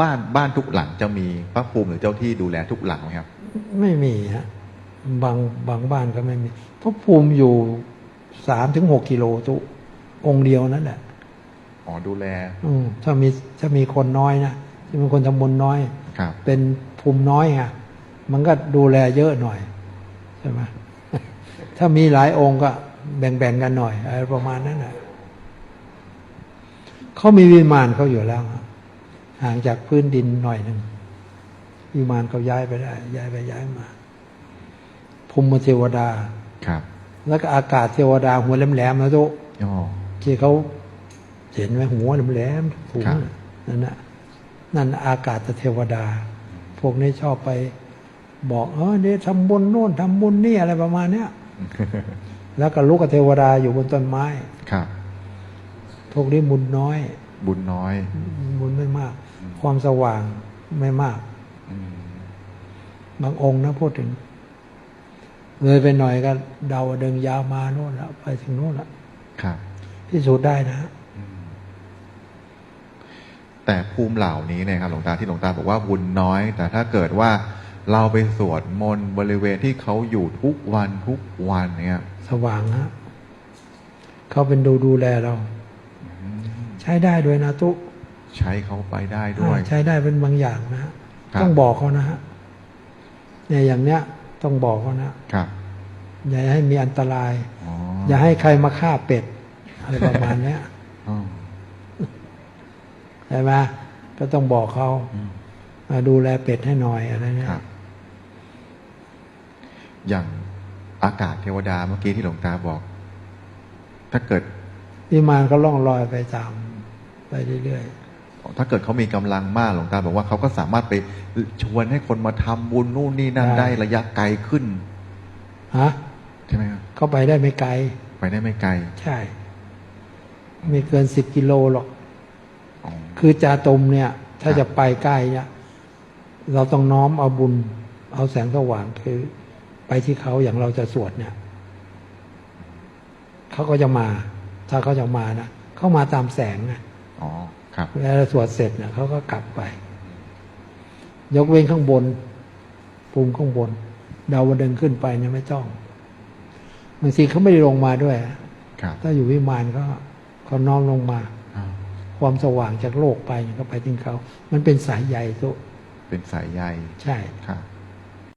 บ้านบ้านทุกหลังจะมีพระภูมิหรือเจ้าที่ดูแลทุกหลังไหมครับไม่มีฮะบางบางบ้านก็ไม่มีพระภูมิอยู่สามถึงหกกิโลตุองค์เดียวนั่นแหละอ๋อดูแล อืมถ้ามีถ้ามีคนน้อยนะที่เป็นคนทำบุญน้อยครับเป็นภูมิน้อยไงมันก็ดูแลเยอะหน่อยใช่ไหมถ้ามีหลายองค์ก็แบ่งๆกันหน่อยอะไรประมาณนั้นแหละเขามีวิมานเขาอยู่แล้วอะ ห่างจากพื้นดินหน่อยหนึ่งวิมานเขาย้ายไปได้ ย้ายไปย้ายมาภูมิเทวดาครับ แล้วก็อากาศเทวดาหัวแหลมๆนะทุกอ๋อที่เขาเห็นไหมหัวแหลมๆสูงครับนั่นนะนั่นอากาศเทวดา พวกนี้ชอบไป บอกเออเนี่ยทำบุญโน่นทำบุญนี่อะไรประมาณเนี้ยแล้วก็ลูกกับเทวดาอยู่บนต้นไม้ครับพวกนี้บุญน้อย บุญน้อย บุญไม่มาก ความสว่างไม่มากอืมบางองค์นะพูดถึง เลยไปหน่อยก็เดาเดินยาวมาโน่นแล้วไปถึงโน่นแล้วครับพิสูจน์ได้นะแต่ภูมิเหล่านี้เนี่ยครับหลวงตาที่หลวงตาบอกว่าบุญน้อย แต่ถ้าเกิดว่าเราไปสวดมนต์บริเวณที่เขาอยู่ทุกวันทุกวันเนี่ย สว่างฮะเขาเป็นดูดูแลเราใช้ได้ด้วยนะตุ๊ใช้เขาไปได้ด้วย ใช้ได้เป็นบางอย่างนะฮะครับต้องบอกเขานะฮะเนี่ยอย่างเนี้ยต้องบอกเขานะครับ อย่าให้มีอันตรายอ๋ออย่าให้ใครมาฆ่าเป็ดอะไรประมาณเนี้ยอ๋อใช่ไหมก็ต้องบอกเขาอืมมาดูแลเป็ดให้หน่อยอะไรเนี้ยครับอย่างอากาศเทวดาเมื่อกี้ที่หลวงตาบอก ถ้าเกิดวิมานก็ล่องลอยไปตาม ไปเรื่อยถ้าเกิดเขามีกำลังมากหลวงตาบอกว่าเขาก็สามารถไปชวนให้คนมาทำบุญนู่นนี่นั่นได้ระยะไกลขึ้นๆฮะใช่ไหมครับเขาไปได้ไม่ไกล ไปได้ไม่ไกล ใช่ไม่เกินสิบกิโลหรอกอ๋อคือจาตุมเนี่ย ถ้าครับจะไปใกล้เนี่ยเราต้องน้อมเอาบุญ เอาแสงสว่างคือ ไปที่เขาอย่างเราจะสวดเนี่ยเขาก็จะมา ถ้าเขาจะมานะเขามาตามแสงนะ อ๋อครับเวลาเราสวดเสร็จเนี่ยเขาก็กลับไป ยกเว้นข้างบนภูมิข้างบน ดาวดึงขึ้นไปเนี่ยไม่ต้องบางทีเขาไม่ได้ลงมาด้วยครับถ้าอยู่วิมานก็เขาน้อมลงมาอ้าวความสว่างจากโลกไปเนี่ยก็ไปถึงเขา มันเป็นสายใยตุเป็นสายใยใช่ครับ